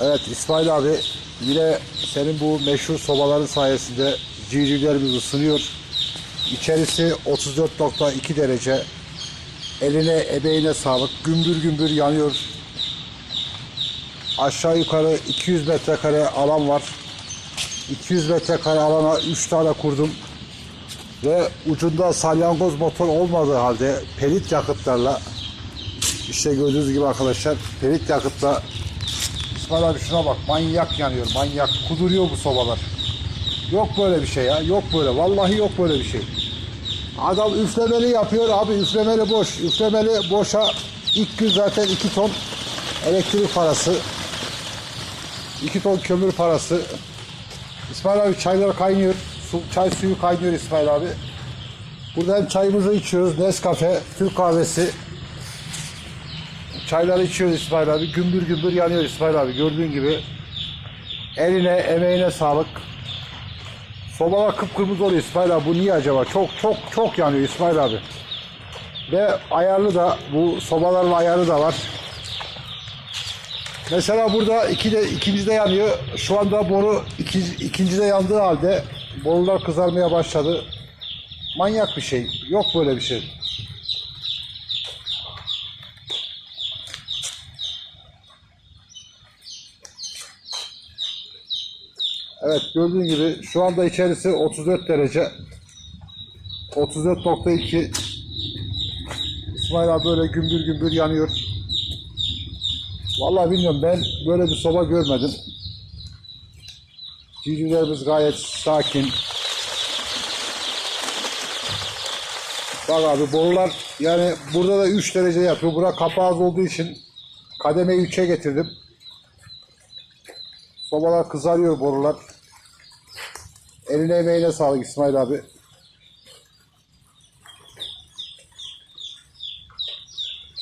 Evet İsmail abi yine senin bu meşhur sobaların sayesinde civcivlerimiz ısınıyor. İçerisi 34.2 derece. Eline ebeğine sağlık. Gümbür gümbür yanıyor. Aşağı yukarı 200 metrekare alan var. 200 metrekare alana 3 tane kurdum. Ve ucunda salyangoz motor olmadığı halde pelit yakıtlarla işte gördüğünüz gibi arkadaşlar pelit yakıtla İsmail abi şuna bak manyak yanıyor manyak. Kuduruyor bu sobalar. Yok böyle bir şey ya yok böyle. Vallahi yok böyle bir şey. Adam üflemeli yapıyor abi üflemeli boş. Üflemeli boşa ilk gün zaten 2 ton elektrik parası 2 ton kömür parası. İsmail abi çaylar kaynıyor su, çay suyu kaynıyor İsmail abi. Burada hem çayımızı içiyoruz Nescafe Türk kahvesi Çayları içiyoruz İsmail abi. Gümbür gümbür yanıyor İsmail abi. Gördüğün gibi. Eline, emeğine sağlık. Sobalar kıpkırmızı oluyor İsmail abi. Bu niye acaba? Çok çok çok yanıyor İsmail abi. Ve ayarlı da bu sobaların ayarı da var. Mesela burada iki de, ikincide yanıyor. Şu anda boru iki, ikincide yandığı halde borular kızarmaya başladı. Manyak bir şey. Yok böyle bir şey. Evet gördüğün gibi şu anda içerisi 34 derece. 34.2 İsmail abi böyle gümbür gümbür yanıyor. Vallahi bilmiyorum ben böyle bir soba görmedim. Civcivlerimiz gayet sakin. Bak abi borular yani burada da 3 derece yapıyor. Bura kapağı olduğu için kademeyi 3'e getirdim. Sobalar kızarıyor borular. Eline emeğine sağlık İsmail abi.